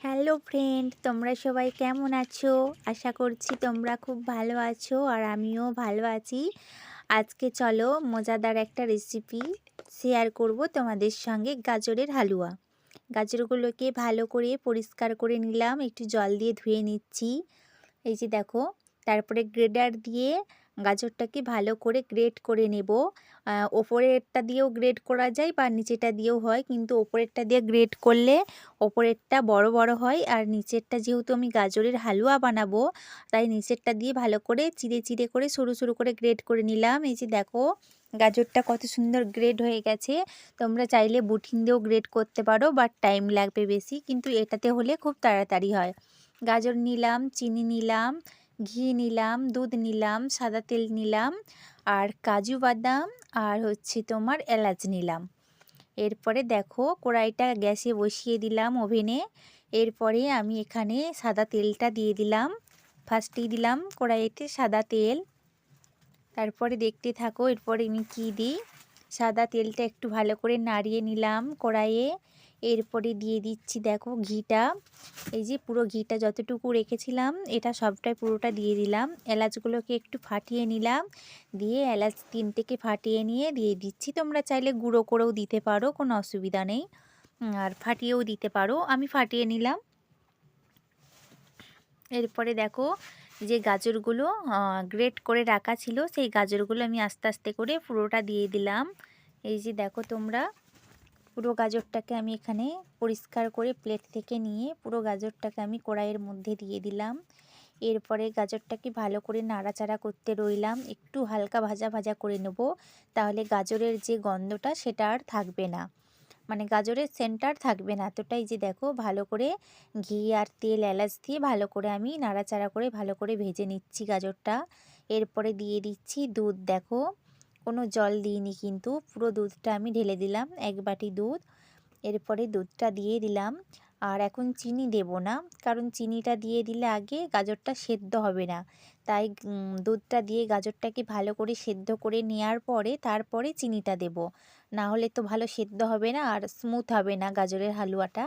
Hello friend, তোমরা সবাই কেমন আছো? আশা করছি তোমরা খুব ভালো আছো আর আমিও ভালো আছি। আজকে চলো মজাদার একটা রেসিপি শেয়ার করব তোমাদের সঙ্গে গাজরের হালুয়া। গাজরগুলোকে ভালো করে পরিষ্কার করে নিলাম, একটু জল দিয়ে ধুয়ে নিচ্ছি। এই যে দেখো, তারপরে গ্রেডার দিয়ে গাজরটাকে ভালো করে গ্রেট করে নেব। ওপরেরটা দিয়েও গ্রেট করা যায় বা নিচেটা দিয়েও হয়, কিন্তু ওপরেরটা দিয়ে গ্রেট করলে ওপরেরটা বড় বড় হয় আর নিচেরটা যেহেতু আমি গাজরের হালুয়া বানাবো, তাই নিচেরটা দিয়ে ভালো করে চিড়ে চিড়ে করে সরু সরু করে গ্রেট করে নিলাম। এই যে দেখো, গাজরটা কত সুন্দর গ্রেড হয়ে গেছে। তোমরা চাইলে বুটিন দিয়েও গ্রেড করতে পারো বাট টাইম লাগবে বেশি, কিন্তু এটাতে হলে খুব তাড়াতাড়ি হয়। গাজর নিলাম, চিনি নিলাম ঘি নিলাম, দুধ নিলাম, সাদা তেল নিলাম, আর কাজু বাদাম, আর হচ্ছে তোমার এলাচ নিলাম। এরপরে দেখো কড়াইটা গ্যাসে বসিয়ে দিলাম ওভেনে। এরপরে আমি এখানে সাদা তেলটা দিয়ে দিলাম। ফার্স্টেই দিলাম কড়াইতে সাদা তেল। তারপরে দেখতে থাকো, এরপরে আমি কী দিই? সাদা তেলটা একটু ভালো করে নাড়িয়ে নিলাম কড়াইয়ে। এরপরে দিয়ে দিচ্ছি দেখো ঘিটা। এই যে পুরো ঘিটা যতটুকু রেখেছিলাম, এটা সবটাই পুরোটা দিয়ে দিলাম। এলাচগুলোকে একটু ফাটিয়ে নিলাম। দিয়ে এলাচ তিনটেকে ফাটিয়ে নিয়ে দিয়ে দিচ্ছি। তোমরা চাইলে গুঁড়ো করেও দিতে পারো, কোনো অসুবিধা নেই। আর ফাটিয়েও দিতে পারো। আমি ফাটিয়ে নিলাম। এরপরে দেখো যে গাজরগুলো গ্রেট করে রাখা ছিল, সেই গাজরগুলো আমি আস্তে আস্তে করে পুরোটা দিয়ে দিলাম। এই যে দেখো তোমরা পুরো গাজরটাকে আমি এখানে পরিষ্কার করে প্লেট থেকে নিয়ে পুরো গাজরটাকে আমি কড়াইয়ের মধ্যে দিয়ে দিলাম। এরপরে গাজরটাকে ভালো করে নাড়াচাড়া করতে রইলাম। একটু হালকা ভাজা ভাজা করে নেব, তাহলে গাজরের যে গন্ধটা সেটা আর থাকবে না। মানে গাজরের সেন্টার থাকবে না এতটাই যে দেখো, ভালো করে ঘি আর তেল, এলাচ দিয়ে ভালো করে আমি নাড়াচাড়া করে ভালো করে ভেজে নিচ্ছি গাজরটা। এরপরে দিয়ে দিচ্ছি দুধ, দেখো। কোনো জল দিইনি কিন্তু, পুরো দুধটা আমি ঢেলে দিলাম, এক বাটি দুধ। এরপরে দুধটা দিয়ে দিলাম। আর এখন চিনি দেব না, কারণ চিনিটা দিয়ে দিলে আগে গাজরটা সেদ্ধ হবে না। তাই দুধটা দিয়ে গাজরটাকে ভালো করে সেদ্ধ করে নেওয়ার পরে তারপরে চিনিটা দেব। না হলে তো ভালো সেদ্ধ হবে না আর স্মুথ হবে না গাজরের হালুয়াটা।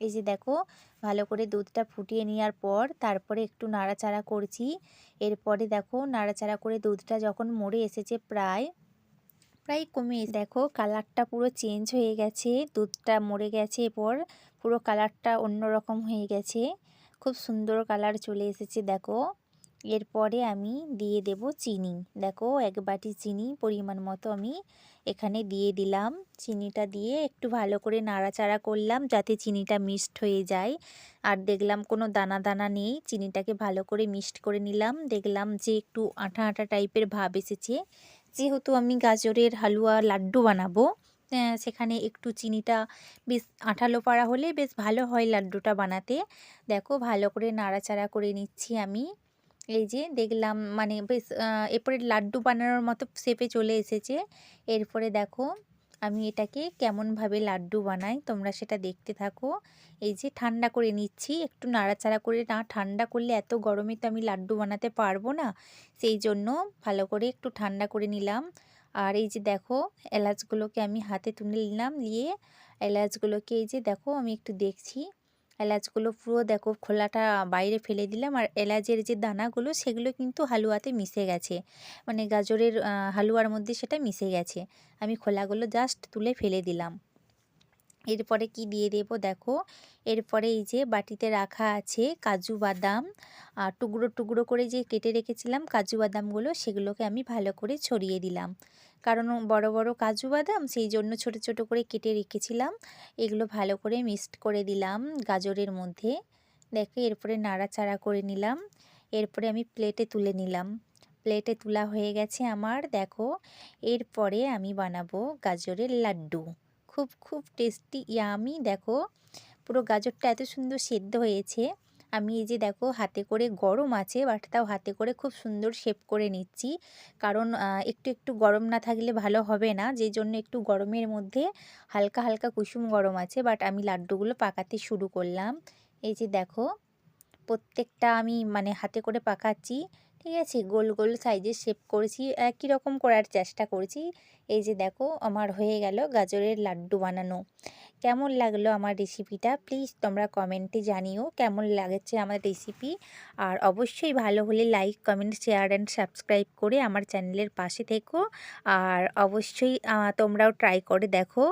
এই যে দেখো, ভালো করে দুধটা ফুটিয়ে নেওয়ার পর তারপরে একটু নাড়াচাড়া করছি। এরপরে দেখো, নাড়াচাড়া করে দুধটা যখন মরে এসেছে প্রায় প্রায় কমে দেখো, কালারটা পুরো চেঞ্জ হয়ে গেছে, দুধটা মরে গেছে এরপর পুরো কালারটা অন্যরকম হয়ে গেছে। খুব সুন্দর কালার চলে এসেছে, দেখো। এরপরে আমি দিয়ে দেব চিনি। দেখো, এক বাটি চিনি পরিমাণ মতো আমি এখানে দিয়ে দিলাম। চিনিটা দিয়ে একটু ভালো করে নাড়াচাড়া করলাম যাতে চিনিটা মিক্সড হয়ে যায়। আর দেখলাম কোনো দানা দানা নেই। চিনিটাকে ভালো করে মিক্সড করে নিলাম। দেখলাম যে একটু আঠা আঠা টাইপের ভাব এসেছে। যেহেতু আমি গাজরের হালুয়া, লাড্ডু বানাবো সেখানে একটু চিনিটা বেশ আঠালো পাড়া হলে বেশ ভালো হয় লাড্ডুটা বানাতে। দেখো, ভালো করে নাড়াচাড়া করে নিচ্ছি আমি। এই যে দেখলাম মানে বেশ এরপরে লাড্ডু বানানোর মতো শেপে চলে এসেছে। এরপরে দেখো আমি এটাকে কেমনভাবে লাড্ডু বানাই, তোমরা সেটা দেখতে থাকো। এই যে ঠান্ডা করে নিচ্ছি, একটু নাড়াচাড়া করে না, ঠান্ডা করলে এত গরমে তো আমি লাড্ডু বানাতে পারব না। সেই জন্য ভালো করে একটু ঠান্ডা করে নিলাম। আর এই যে দেখো এলাচগুলোকে আমি হাতে তুলে নিলাম, নিয়ে এলাচগুলোকে এই যে দেখো আমি একটু দেখছি। এলাচগুলো পুরো দেখো খোলাটা বাইরে ফেলে দিলাম। আর এলাচের যে দানাগুলো, সেগুলো কিন্তু হালুয়াতে মিশে গেছে। মানে গাজরের হালুয়ার মধ্যে সেটা মিশে গেছে। আমি খোলাগুলো জাস্ট তুলে ফেলে দিলাম। এরপরে কি দিয়ে দেবো দেখো? এরপরে এই যে বাটিতে রাখা আছে কাজু বাদাম। আর টুকরো টুকরো করে যে কেটে রেখেছিলাম কাজু বাদামগুলো, সেগুলোকে আমি ভালো করে ছড়িয়ে দিলাম। কারণ বড় বড় কাজু বাদাম সেই জন্য ছোট ছোট করে কেটে রেখেছিলাম। এগুলো ভালো করে মিক্সড করে দিলাম গাজরের মধ্যে। দেখে এরপরে নাড়াচাড়া করে নিলাম। এরপরে আমি প্লেটে তুলে নিলাম। প্লেটে তোলা হয়ে গেছে আমার। দেখো এরপরে আমি বানাবো গাজরের লাড্ডু। খুব খুব টেস্টি ইয়ামি দেখো পুরো গাজরটা এত সুন্দর সেদ্ধ হয়েছে। আমি এই যে দেখো হাতে করে গরম আছে বাট তাও হাতে করে খুব সুন্দর শেপ করে নিচ্ছি। কারণ একটু একটু গরম না থাকলে ভালো হবে না। যে জন্য একটু গরমের মধ্যে হালকা হালকা কুসুম গরম আছে বাট আমি লাড্ডুগুলো পাকাতে শুরু করলাম। এই যে দেখো, প্রত্যেকটা আমি মানে হাতে করে পাকাচ্ছি, ঠিক আছে? গোল গোল সাইজের শেপ করেছি একই রকম করার চেষ্টা করছি? এই যে দেখো, আমার হয়ে গেল গাজরের লাড্ডু বানানো। কেমন লাগল আমার রেসিপিটা প্লিজ তোমরা কমেন্টে জানিও কেমন লাগেছে আমার রেসিপি আর অবশ্যই ভালো হলে like comment share and subscribe করে আমার চ্যানেলের পাশে থেকো। আর অবশ্যই তোমরাও ট্রাই করে দেখো।